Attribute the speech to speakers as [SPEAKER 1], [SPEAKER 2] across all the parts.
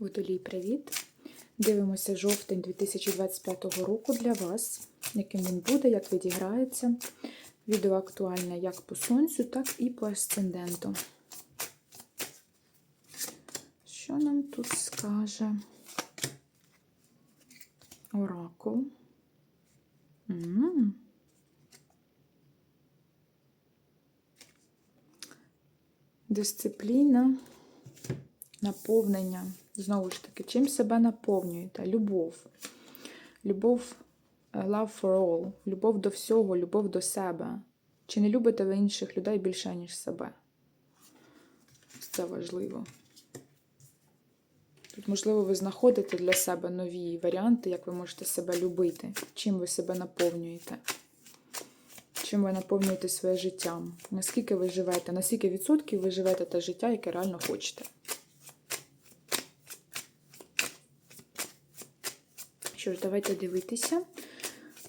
[SPEAKER 1] Водолій, привіт! Дивимося жовтень 2025 року для вас, яким він буде, як відіграється. Відео актуальне як по сонцю, так і по асценденту. Що нам тут скаже оракул? М. Дисципліна, наповнення. Знову ж таки, чим себе наповнюєте? Любов. Любов е, love for all, любов до всього, любов до себе. Чи не любите ви інших людей більше, ніж себе? Це важливо. Тут, можливо, ви знаходите для себе нові варіанти, як ви можете себе любити, чим ви себе наповнюєте, чим ви наповнюєте своє життя, наскільки ви живете, на скільки відсотків ви живете те життя, яке реально хочете. Що ж, давайте дивитися.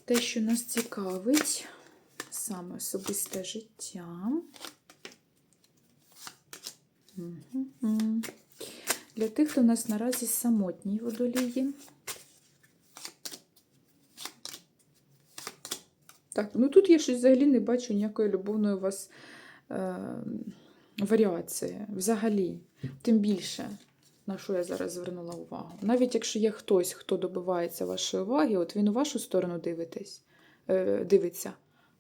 [SPEAKER 1] Те, що нас цікавить, саме особисте життя. Для тих, хто у нас наразі самотній водолії. Так, ну тут я щось взагалі не бачу ніякої любовної у вас е, варіації. Взагалі. Тим більше, на що я зараз звернула увагу. Навіть якщо є хтось, хто добивається вашої уваги, от він у вашу сторону дивитесь, е, дивиться,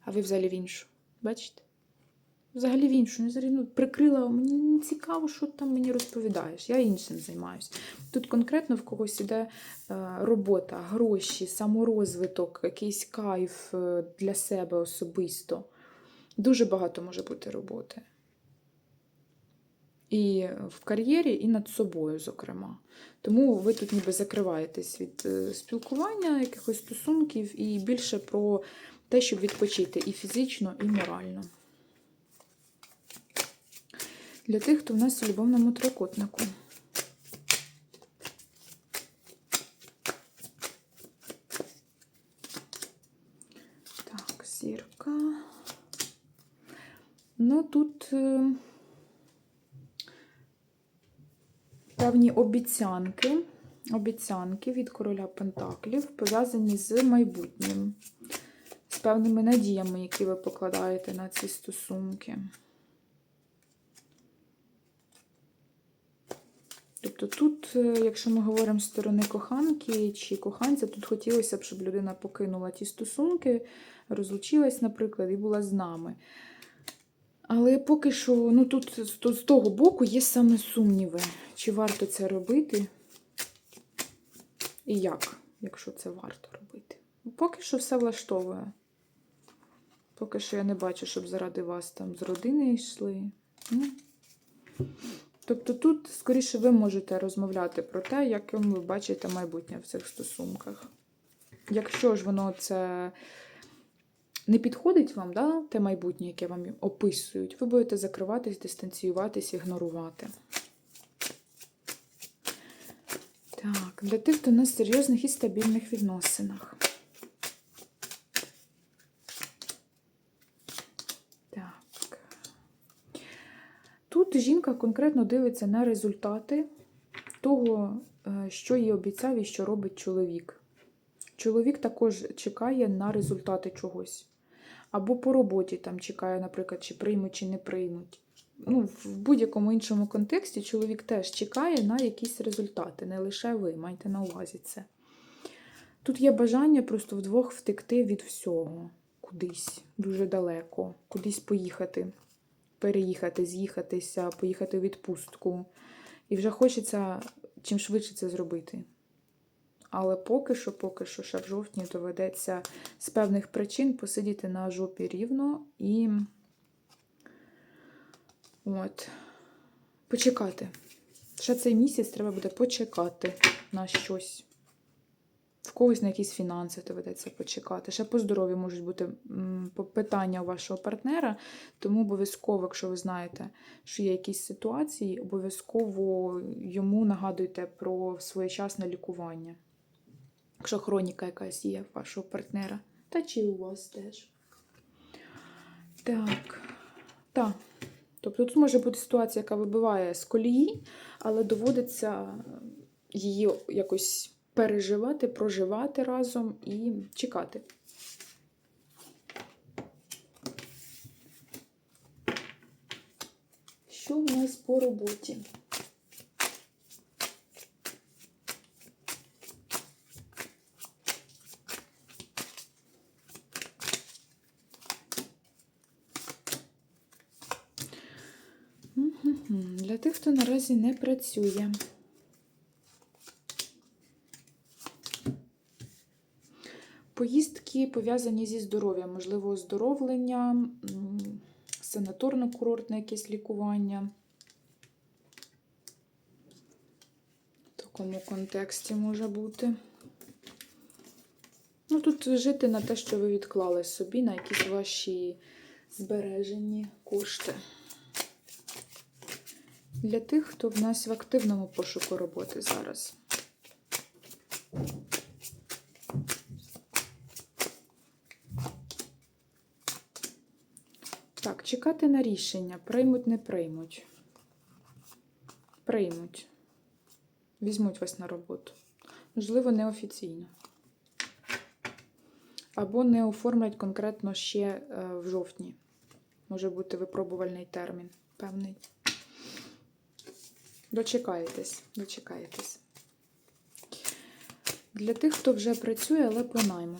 [SPEAKER 1] а ви взагалі в іншу. Бачите? Взагалі в іншу. Ну, ну, прикрила, мені не цікаво, що там мені розповідаєш. Я іншим займаюся. Тут конкретно в когось іде е, робота, гроші, саморозвиток, якийсь кайф е, для себе особисто. Дуже багато може бути роботи. І в кар'єрі, і над собою, зокрема. Тому ви тут ніби закриваєтесь від е, спілкування, якихось стосунків, і більше про те, щоб відпочити і фізично, і морально. Для тих, хто в нас у любовному трикутнику. Так, зірка. Ну, тут е, певні обіцянки, обіцянки від короля Пентаклів пов'язані з майбутнім, з певними надіями, які ви покладаєте на ці стосунки. Тобто тут, е, якщо ми говоримо з сторони коханки чи коханця, тут хотілося б, щоб людина покинула ті стосунки, розлучилась, наприклад, і була з нами. Але поки що, ну тут з- того боку є саме сумніви, чи варто це робити, і як, якщо це варто робити. Поки що все влаштовує. Поки що я не бачу, щоб заради вас там з родини йшли. Ну, Тобто тут, скоріше, ви можете розмовляти про те, яким ви бачите майбутнє в цих стосунках. Якщо ж воно це не підходить вам, да, те майбутнє, яке вам описують, ви будете закриватись, дистанціюватись, ігнорувати. Так, для тих, хто на серйозних і стабільних відносинах. Так. Тут жінка конкретно дивиться на результати того, е, що їй обіцяв і що робить чоловік. Чоловік також чекає на результати чогось. Або по роботі там чекає, наприклад, чи приймуть, чи не приймуть. Ну, в будь-якому іншому контексті чоловік теж чекає на якісь результати, не лише ви, майте на увазі це. Тут є бажання просто вдвох втекти від всього, кудись, дуже далеко, кудись поїхати переїхати, з'їхатися, поїхати у відпустку. І вже хочеться чим швидше це зробити. Але поки що, поки що, ще в жовтні доведеться з певних причин посидіти на жопі рівно і от, почекати. Ще цей місяць треба буде почекати на щось. В когось на якісь фінанси доведеться почекати. Ще по здоров'ю можуть бути питання у вашого партнера, тому обов'язково, якщо ви знаєте, що є якісь ситуації, обов'язково йому нагадуйте про своєчасне лікування. Якщо хроніка якась є вашого партнера, та чи у вас теж. Так. Так. Тобто тут може бути ситуація, яка вибиває з колії, але доводиться її якось переживати, проживати разом і чекати. Що в нас по роботі? Для тих, хто наразі не працює. Поїздки пов'язані зі здоров'ям, можливо, оздоровлення, санаторно-курортне якесь лікування. В такому контексті може бути. Ну, тут жити на те, що ви відклали собі, на якісь ваші збережені кошти. Для тих, хто в нас в активному пошуку роботи зараз. Так, чекати на рішення. Приймуть, не приймуть. Приймуть. Візьмуть вас на роботу. Можливо, неофіційно. Або не оформлять конкретно ще е, в жовтні. Може бути випробувальний термін певний. Дочекаєтесь, дочекаєтесь. Для тих, хто вже працює, але по найму.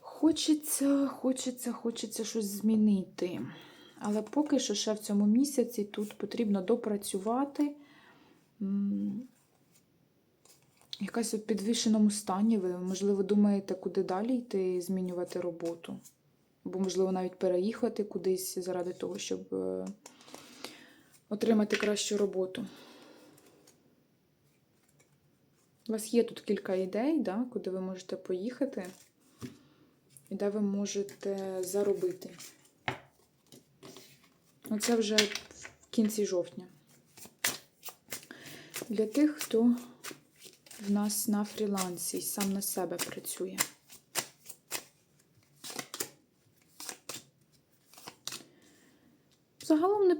[SPEAKER 1] Хочеться, хочеться, хочеться щось змінити. Але поки що ще в цьому місяці тут потрібно допрацювати. Якась у підвішеному стані. Ви, можливо, думаєте, куди далі йти, змінювати роботу. Або, можливо, навіть переїхати кудись заради того, щоб е, отримати кращу роботу. У вас є тут кілька ідей, да, куди ви можете поїхати і де ви можете заробити. Оце вже в кінці жовтня. Для тих, хто в нас на фрілансі і сам на себе працює.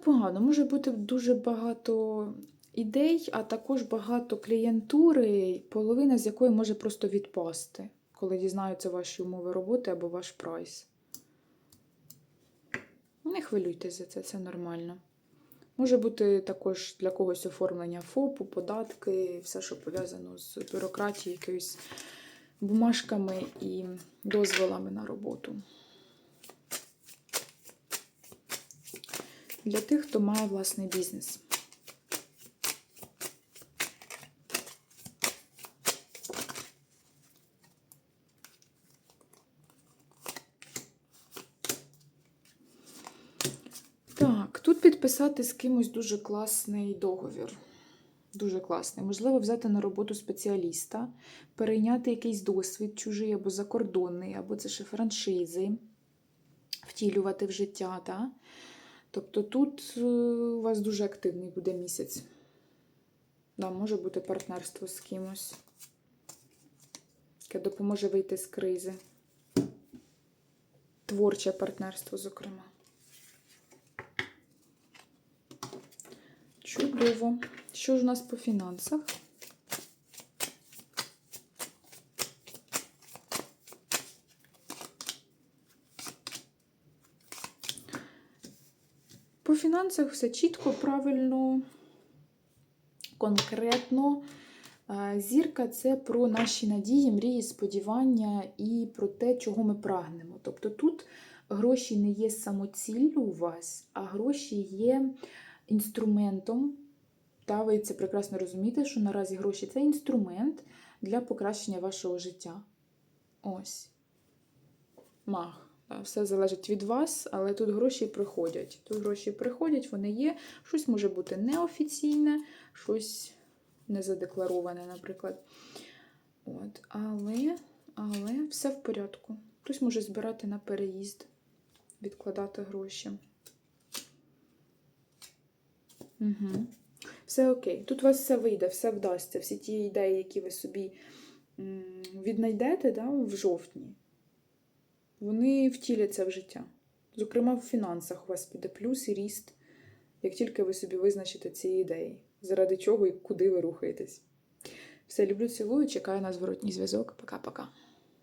[SPEAKER 1] Непогано. Може бути дуже багато ідей, а також багато клієнтури, половина з якої може просто відпасти, коли дізнаються ваші умови роботи або ваш прайс. Не хвилюйтесь за це, це нормально. Може бути також для когось оформлення ФОПу, податки, все, що пов'язано з бюрократією, якоюсь бумажками і дозволами на роботу. Для тих, хто має власний бізнес. Так, тут підписати з кимось дуже класний договір. Дуже класний. Можливо, взяти на роботу спеціаліста, перейняти якийсь досвід чужий або закордонний, або це ще франшизи, втілювати в життя. Да? Тобто тут е, у вас дуже активний буде місяць. Да, може бути партнерство з кимось, яке допоможе вийти з кризи. Творче партнерство, зокрема. Чудово. Що ж у нас по фінансах? По фінансах все чітко, правильно, конкретно. Зірка це про наші надії, мрії, сподівання і про те, чого ми прагнемо. Тобто тут гроші не є самоціллю у вас, а гроші є інструментом. Та ви це прекрасно розумієте, що наразі гроші це інструмент для покращення вашого життя. Ось. Мах. Все залежить від вас, але тут гроші приходять. Тут гроші приходять, вони є. Щось може бути неофіційне, щось незадеклароване, наприклад. От. Але, але все в порядку. Хтось може збирати на переїзд, відкладати гроші. Угу. Все окей. Тут у вас все вийде, все вдасться. Всі ті ідеї, які ви собі віднайдете да, в жовтні, вони втіляться в життя. Зокрема, в фінансах у вас піде плюс і ріст, як тільки ви собі визначите ці ідеї, заради чого і куди ви рухаєтесь. Все, люблю, цілую, чекаю на зворотній зв'язок. Пока-пока.